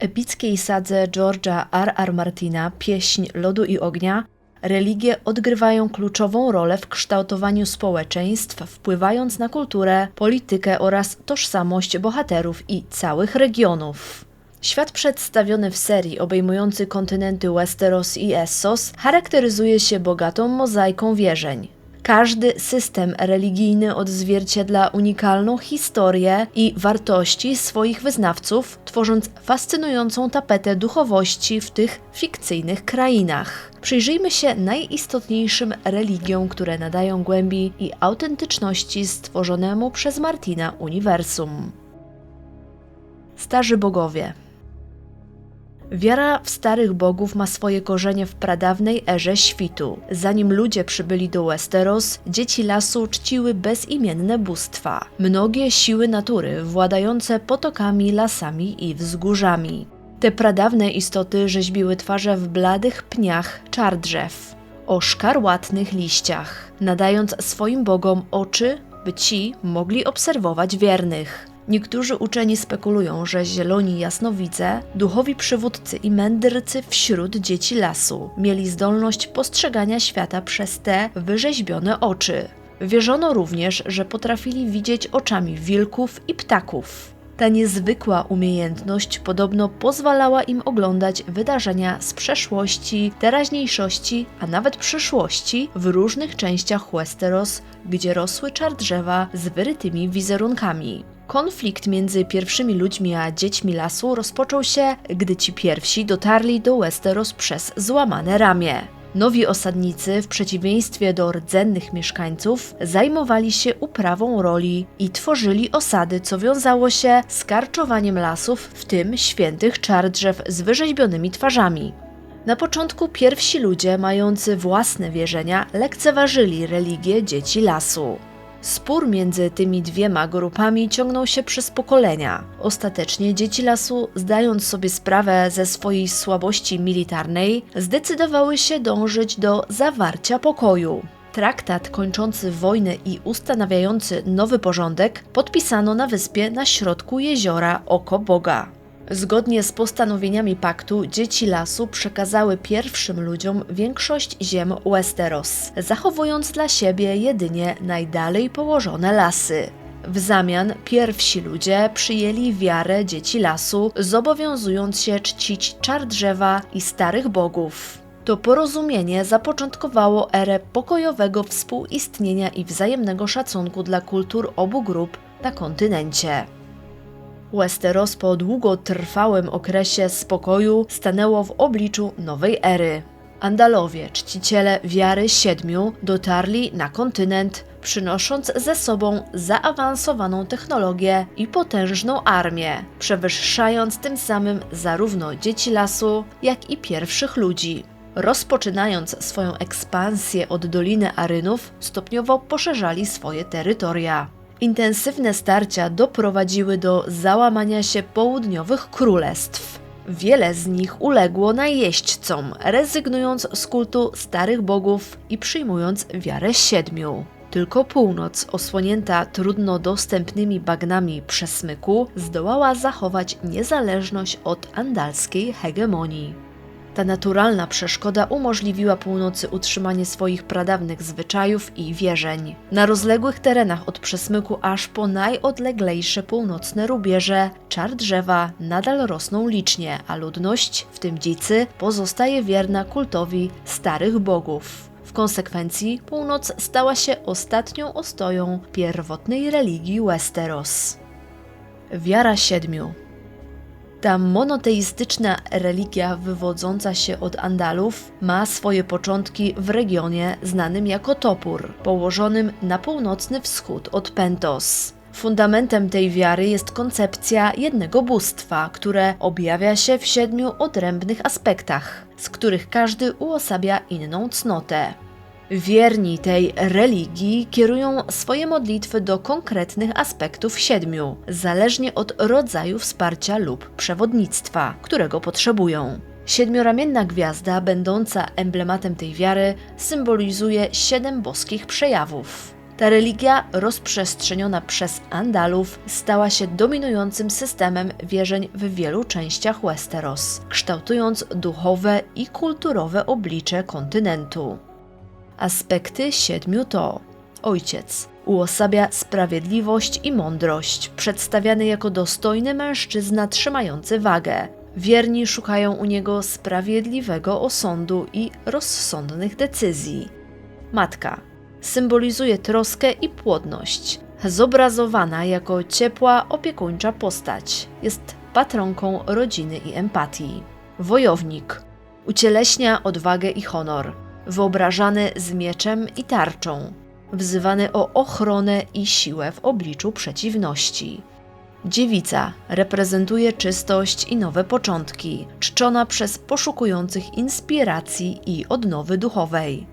epickiej sadze George'a R. R. Martina Pieśń Lodu i Ognia religie odgrywają kluczową rolę w kształtowaniu społeczeństw, wpływając na kulturę, politykę oraz tożsamość bohaterów i całych regionów. Świat przedstawiony w serii obejmujący kontynenty Westeros i Essos charakteryzuje się bogatą mozaiką wierzeń. Każdy system religijny odzwierciedla unikalną historię i wartości swoich wyznawców, tworząc fascynującą tapetę duchowości w tych fikcyjnych krainach. Przyjrzyjmy się najistotniejszym religiom, które nadają głębi i autentyczności stworzonemu przez Martina uniwersum. Starzy bogowie. Wiara w starych bogów ma swoje korzenie w pradawnej erze świtu. Zanim ludzie przybyli do Westeros, dzieci lasu czciły bezimienne bóstwa, mnogie siły natury władające potokami, lasami i wzgórzami. Te pradawne istoty rzeźbiły twarze w bladych pniach czar drzew, o szkarłatnych liściach, nadając swoim bogom oczy, by ci mogli obserwować wiernych. Niektórzy uczeni spekulują, że zieloni jasnowidze, duchowi przywódcy i mędrcy wśród dzieci lasu mieli zdolność postrzegania świata przez te wyrzeźbione oczy. Wierzono również, że potrafili widzieć oczami wilków i ptaków. Ta niezwykła umiejętność podobno pozwalała im oglądać wydarzenia z przeszłości, teraźniejszości, a nawet przyszłości w różnych częściach Westeros, gdzie rosły czar drzewa z wyrytymi wizerunkami. Konflikt między pierwszymi ludźmi a dziećmi lasu rozpoczął się, gdy ci pierwsi dotarli do Westeros przez złamane ramię. Nowi osadnicy, w przeciwieństwie do rdzennych mieszkańców, zajmowali się uprawą roli i tworzyli osady, co wiązało się z karczowaniem lasów, w tym świętych czar drzew z wyrzeźbionymi twarzami. Na początku pierwsi ludzie, mający własne wierzenia, lekceważyli religię dzieci lasu. Spór między tymi dwiema grupami ciągnął się przez pokolenia. Ostatecznie dzieci lasu, zdając sobie sprawę ze swojej słabości militarnej, zdecydowały się dążyć do zawarcia pokoju. Traktat kończący wojnę i ustanawiający nowy porządek podpisano na wyspie na środku jeziora Oko Boga. Zgodnie z postanowieniami paktu, dzieci lasu przekazały pierwszym ludziom większość ziem Westeros, zachowując dla siebie jedynie najdalej położone lasy. W zamian pierwsi ludzie przyjęli wiarę dzieci lasu, zobowiązując się czcić czar drzewa i starych bogów. To porozumienie zapoczątkowało erę pokojowego współistnienia i wzajemnego szacunku dla kultur obu grup na kontynencie. Westeros po długotrwałym okresie spokoju stanęło w obliczu nowej ery. Andalowie, czciciele wiary siedmiu, dotarli na kontynent, przynosząc ze sobą zaawansowaną technologię i potężną armię, przewyższając tym samym zarówno dzieci lasu, jak i pierwszych ludzi. Rozpoczynając swoją ekspansję od Doliny Arynów, stopniowo poszerzali swoje terytoria. Intensywne starcia doprowadziły do załamania się południowych królestw. Wiele z nich uległo najeźdźcom, rezygnując z kultu starych bogów i przyjmując wiarę siedmiu. Tylko północ, osłonięta trudno dostępnymi bagnami przesmyku, zdołała zachować niezależność od andalskiej hegemonii. Ta naturalna przeszkoda umożliwiła północy utrzymanie swoich pradawnych zwyczajów i wierzeń. Na rozległych terenach od przesmyku aż po najodleglejsze północne rubieże czar drzewa nadal rosną licznie, a ludność, w tym dzicy, pozostaje wierna kultowi starych bogów. W konsekwencji północ stała się ostatnią ostoją pierwotnej religii Westeros. Wiara siedmiu ta monoteistyczna religia wywodząca się od Andalów ma swoje początki w regionie znanym jako Topór, położonym na północny wschód od Pentos. Fundamentem tej wiary jest koncepcja jednego bóstwa, które objawia się w siedmiu odrębnych aspektach, z których każdy uosabia inną cnotę. Wierni tej religii kierują swoje modlitwy do konkretnych aspektów siedmiu, zależnie od rodzaju wsparcia lub przewodnictwa, którego potrzebują. Siedmioramienna gwiazda, będąca emblematem tej wiary, symbolizuje siedem boskich przejawów. Ta religia, rozprzestrzeniona przez Andalów, stała się dominującym systemem wierzeń w wielu częściach Westeros, kształtując duchowe i kulturowe oblicze kontynentu. Aspekty siedmiu to ojciec. Uosabia sprawiedliwość i mądrość, przedstawiany jako dostojny mężczyzna trzymający wagę. Wierni szukają u niego sprawiedliwego osądu i rozsądnych decyzji. Matka symbolizuje troskę i płodność, zobrazowana jako ciepła, opiekuńcza postać. Jest patronką rodziny i empatii. Wojownik ucieleśnia odwagę i honor, wyobrażany z mieczem i tarczą, wzywany o ochronę i siłę w obliczu przeciwności. Dziewica reprezentuje czystość i nowe początki, czczona przez poszukujących inspiracji i odnowy duchowej.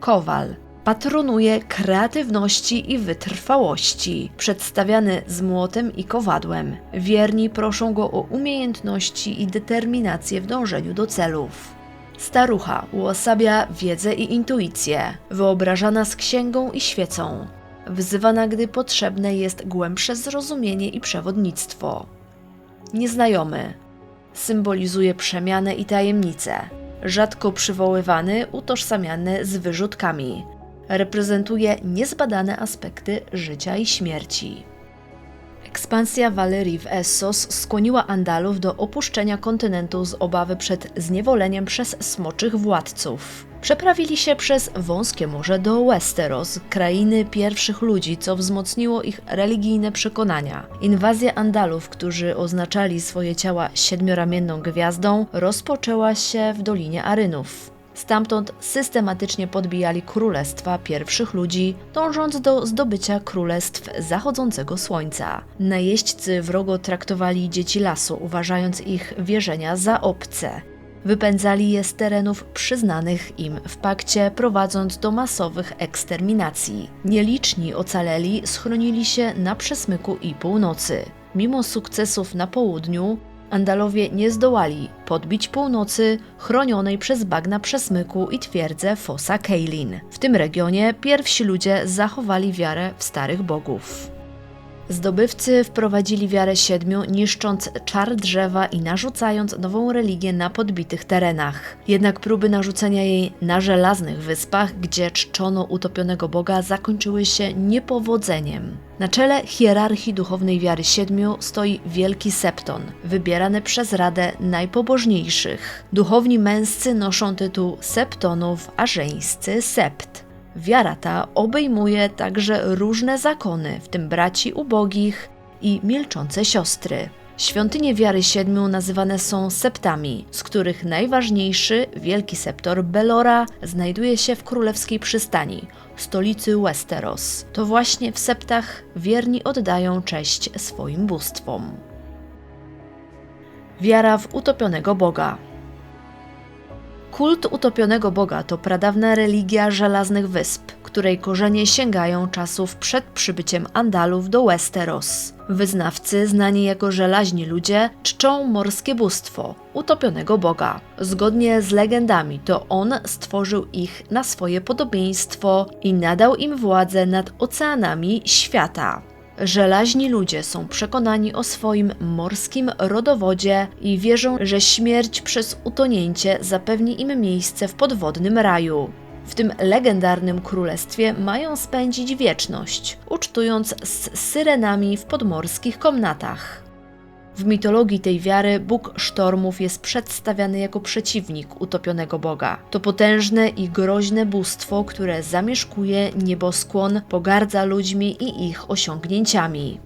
Kowal patronuje kreatywności i wytrwałości, przedstawiany z młotem i kowadłem. Wierni proszą go o umiejętności i determinację w dążeniu do celów. Starucha uosabia wiedzę i intuicję, wyobrażana z księgą i świecą, wzywana, gdy potrzebne jest głębsze zrozumienie i przewodnictwo. Nieznajomy symbolizuje przemianę i tajemnicę, rzadko przywoływany, utożsamiany z wyrzutkami. Reprezentuje niezbadane aspekty życia i śmierci. Ekspansja Walerii w Essos skłoniła Andalów do opuszczenia kontynentu z obawy przed zniewoleniem przez smoczych władców. Przeprawili się przez wąskie morze do Westeros, krainy pierwszych ludzi, co wzmocniło ich religijne przekonania. Inwazja Andalów, którzy oznaczali swoje ciała siedmioramienną gwiazdą, rozpoczęła się w Dolinie Arynów. Stamtąd systematycznie podbijali królestwa pierwszych ludzi, dążąc do zdobycia królestw zachodzącego słońca. Najeźdźcy wrogo traktowali dzieci lasu, uważając ich wierzenia za obce. Wypędzali je z terenów przyznanych im w pakcie, prowadząc do masowych eksterminacji. Nieliczni ocaleli schronili się na przesmyku i północy. Mimo sukcesów na południu, Andalowie nie zdołali podbić północy chronionej przez bagna przesmyku i twierdzę Fossa Keilin. W tym regionie pierwsi ludzie zachowali wiarę w starych bogów. Zdobywcy wprowadzili wiarę siedmiu, niszcząc czar drzewa i narzucając nową religię na podbitych terenach. Jednak próby narzucenia jej na żelaznych wyspach, gdzie czczono utopionego Boga, zakończyły się niepowodzeniem. Na czele hierarchii duchownej wiary siedmiu stoi wielki septon, wybierany przez Radę najpobożniejszych. Duchowni męscy noszą tytuł septonów, a żeńscy sept. Wiara ta obejmuje także różne zakony, w tym braci ubogich i milczące siostry. Świątynie wiary siedmiu nazywane są septami, z których najważniejszy, wielki septor Belora, znajduje się w królewskiej przystani, stolicy Westeros. To właśnie w septach wierni oddają cześć swoim bóstwom. Wiara w utopionego Boga. Kult utopionego Boga to pradawna religia żelaznych wysp, której korzenie sięgają czasów przed przybyciem Andalów do Westeros. Wyznawcy, znani jako żelaźni ludzie, czczą morskie bóstwo, utopionego Boga. Zgodnie z legendami, to on stworzył ich na swoje podobieństwo i nadał im władzę nad oceanami świata. Żelaźni ludzie są przekonani o swoim morskim rodowodzie i wierzą, że śmierć przez utonięcie zapewni im miejsce w podwodnym raju. W tym legendarnym królestwie mają spędzić wieczność, ucztując z syrenami w podmorskich komnatach. W mitologii tej wiary Bóg sztormów jest przedstawiany jako przeciwnik utopionego Boga. To potężne i groźne bóstwo, które zamieszkuje nieboskłon, pogardza ludźmi i ich osiągnięciami.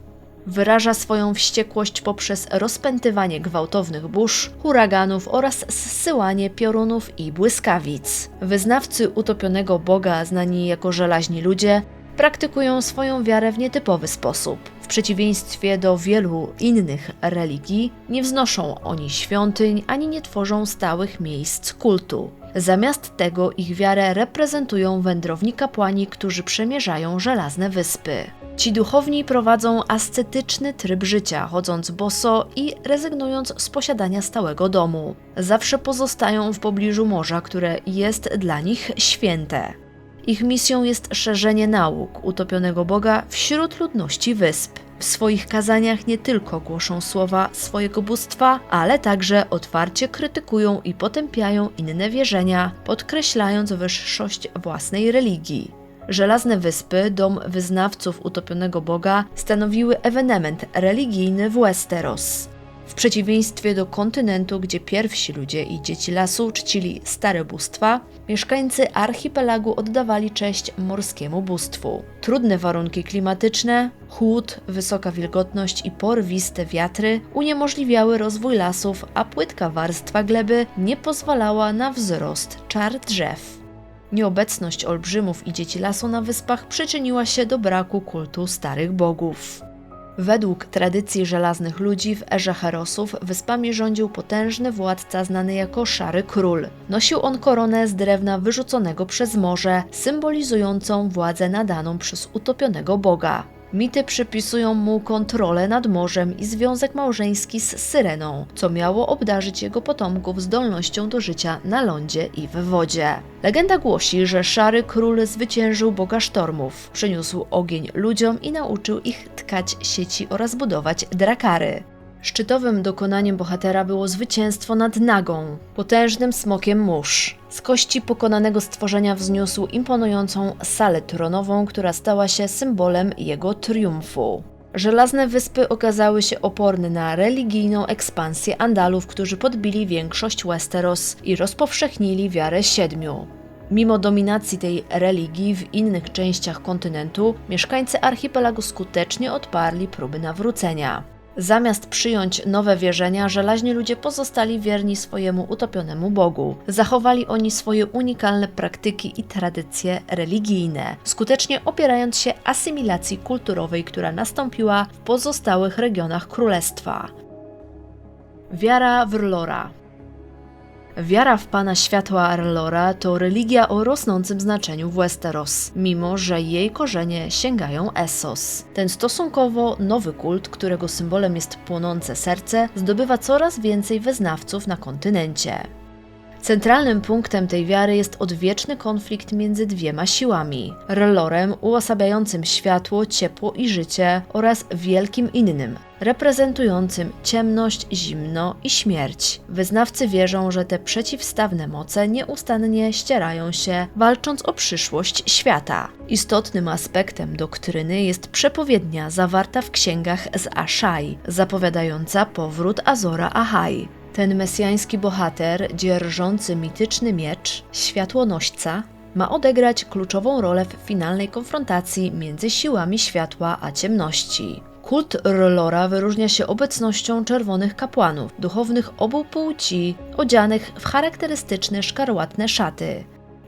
Wyraża swoją wściekłość poprzez rozpętywanie gwałtownych burz, huraganów oraz zsyłanie piorunów i błyskawic. Wyznawcy utopionego Boga, znani jako żelaźni ludzie, praktykują swoją wiarę w nietypowy sposób. Przeciwieństwie do wielu innych religii, nie wznoszą oni świątyń ani nie tworzą stałych miejsc kultu. Zamiast tego ich wiarę reprezentują wędrowni kapłani, którzy przemierzają żelazne wyspy. Ci duchowni prowadzą ascetyczny tryb życia, chodząc boso i rezygnując z posiadania stałego domu. Zawsze pozostają w pobliżu morza, które jest dla nich święte. Ich misją jest szerzenie nauk utopionego Boga wśród ludności wysp. W swoich kazaniach nie tylko głoszą słowa swojego bóstwa, ale także otwarcie krytykują i potępiają inne wierzenia, podkreślając wyższość własnej religii. Żelazne Wyspy, dom wyznawców utopionego Boga, stanowiły ewenement religijny w Westeros. W przeciwieństwie do kontynentu, gdzie pierwsi ludzie i dzieci lasu czcili stare bóstwa, mieszkańcy archipelagu oddawali cześć morskiemu bóstwu. Trudne warunki klimatyczne, chłód, wysoka wilgotność i porwiste wiatry uniemożliwiały rozwój lasów, a płytka warstwa gleby nie pozwalała na wzrost czar drzew. Nieobecność olbrzymów i dzieci lasu na wyspach przyczyniła się do braku kultu starych bogów. Według tradycji żelaznych ludzi w erze Herosów wyspami rządził potężny władca znany jako Szary Król. Nosił on koronę z drewna wyrzuconego przez morze, symbolizującą władzę nadaną przez utopionego boga. Mity przypisują mu kontrolę nad morzem i związek małżeński z Syreną, co miało obdarzyć jego potomków zdolnością do życia na lądzie i w wodzie. Legenda głosi, że szary król zwyciężył boga sztormów, przyniósł ogień ludziom i nauczył ich tkać sieci oraz budować drakary. Szczytowym dokonaniem bohatera było zwycięstwo nad Nagą, potężnym smokiem mórz. Z kości pokonanego stworzenia wzniósł imponującą salę tronową, która stała się symbolem jego triumfu. Żelazne wyspy okazały się oporne na religijną ekspansję Andalów, którzy podbili większość Westeros i rozpowszechnili wiarę siedmiu. Mimo dominacji tej religii w innych częściach kontynentu, mieszkańcy archipelagu skutecznie odparli próby nawrócenia. Zamiast przyjąć nowe wierzenia, żelaźni ludzie pozostali wierni swojemu utopionemu Bogu. Zachowali oni swoje unikalne praktyki i tradycje religijne, skutecznie opierając się asymilacji kulturowej, która nastąpiła w pozostałych regionach królestwa. Wiara w Wiara w Pana Światła Arlora to religia o rosnącym znaczeniu w Westeros, mimo że jej korzenie sięgają Essos. Ten stosunkowo nowy kult, którego symbolem jest płonące serce, zdobywa coraz więcej wyznawców na kontynencie. Centralnym punktem tej wiary jest odwieczny konflikt między dwiema siłami: relorem uosabiającym światło, ciepło i życie oraz wielkim innym, reprezentującym ciemność, zimno i śmierć. Wyznawcy wierzą, że te przeciwstawne moce nieustannie ścierają się, walcząc o przyszłość świata. Istotnym aspektem doktryny jest przepowiednia zawarta w księgach z Ashai, zapowiadająca powrót Azora Ahai. Ten mesjański bohater, dzierżący mityczny miecz, światłonośca, ma odegrać kluczową rolę w finalnej konfrontacji między siłami światła a ciemności. Kult Rolora wyróżnia się obecnością czerwonych kapłanów, duchownych obu płci, odzianych w charakterystyczne szkarłatne szaty.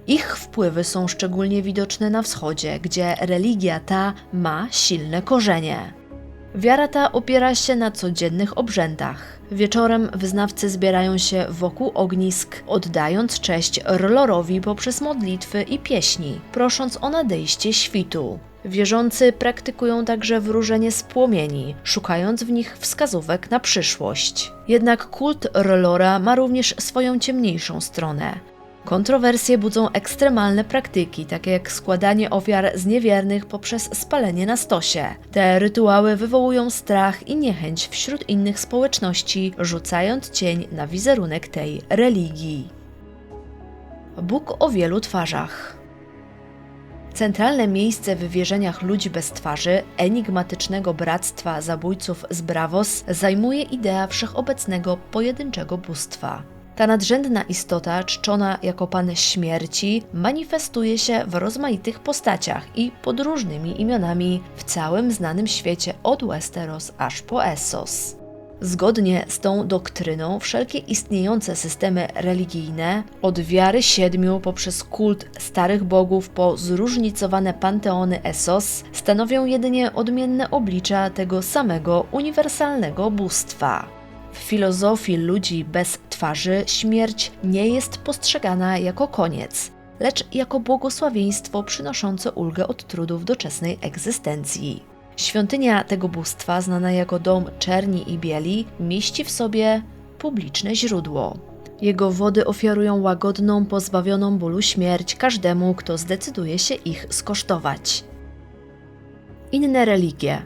Ich wpływy są szczególnie widoczne na wschodzie, gdzie religia ta ma silne korzenie. Wiara ta opiera się na codziennych obrzędach. Wieczorem wyznawcy zbierają się wokół ognisk, oddając cześć Rlorowi poprzez modlitwy i pieśni, prosząc o nadejście świtu. Wierzący praktykują także wróżenie z płomieni, szukając w nich wskazówek na przyszłość. Jednak kult Rlora ma również swoją ciemniejszą stronę. Kontrowersje budzą ekstremalne praktyki, takie jak składanie ofiar z niewiernych poprzez spalenie na stosie. Te rytuały wywołują strach i niechęć wśród innych społeczności, rzucając cień na wizerunek tej religii. Bóg o wielu twarzach. Centralne miejsce w wierzeniach ludzi bez twarzy, enigmatycznego bractwa zabójców z Bravos, zajmuje idea wszechobecnego pojedynczego bóstwa. Ta nadrzędna istota, czczona jako pan śmierci, manifestuje się w rozmaitych postaciach i pod różnymi imionami w całym znanym świecie od Westeros aż po Essos. Zgodnie z tą doktryną, wszelkie istniejące systemy religijne, od wiary siedmiu poprzez kult starych bogów po zróżnicowane panteony Essos, stanowią jedynie odmienne oblicza tego samego uniwersalnego bóstwa. W filozofii ludzi bez twarzy śmierć nie jest postrzegana jako koniec, lecz jako błogosławieństwo przynoszące ulgę od trudów doczesnej egzystencji. Świątynia tego bóstwa, znana jako dom czerni i bieli, mieści w sobie publiczne źródło. Jego wody ofiarują łagodną, pozbawioną bólu śmierć każdemu, kto zdecyduje się ich skosztować. Inne religie.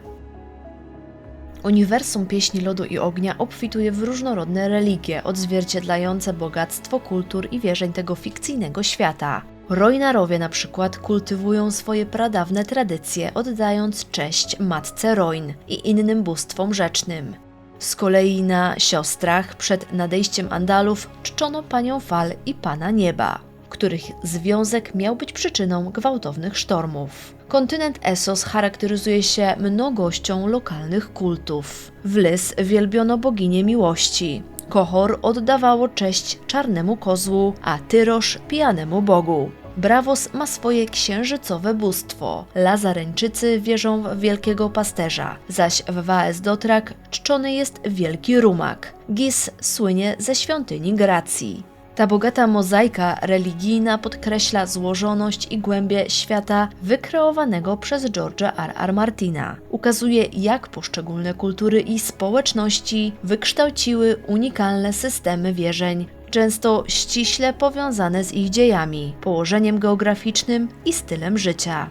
Uniwersum Pieśni Lodu i Ognia obfituje w różnorodne religie, odzwierciedlające bogactwo kultur i wierzeń tego fikcyjnego świata. Rojnarowie na przykład kultywują swoje pradawne tradycje, oddając cześć matce Rojn i innym bóstwom rzecznym. Z kolei na siostrach przed nadejściem Andalów czczono panią fal i pana nieba, których związek miał być przyczyną gwałtownych sztormów. Kontynent Essos charakteryzuje się mnogością lokalnych kultów. W Lys wielbiono boginię miłości. Kohor oddawało cześć czarnemu kozłu, a Tyrosz pijanemu bogu. Bravos ma swoje księżycowe bóstwo. Lazareńczycy wierzą w wielkiego pasterza, zaś w Vaes Dotrak czczony jest wielki rumak. Gis słynie ze świątyni Gracji. Ta bogata mozaika religijna podkreśla złożoność i głębię świata wykreowanego przez George'a R. R. Martina. Ukazuje, jak poszczególne kultury i społeczności wykształciły unikalne systemy wierzeń, często ściśle powiązane z ich dziejami, położeniem geograficznym i stylem życia.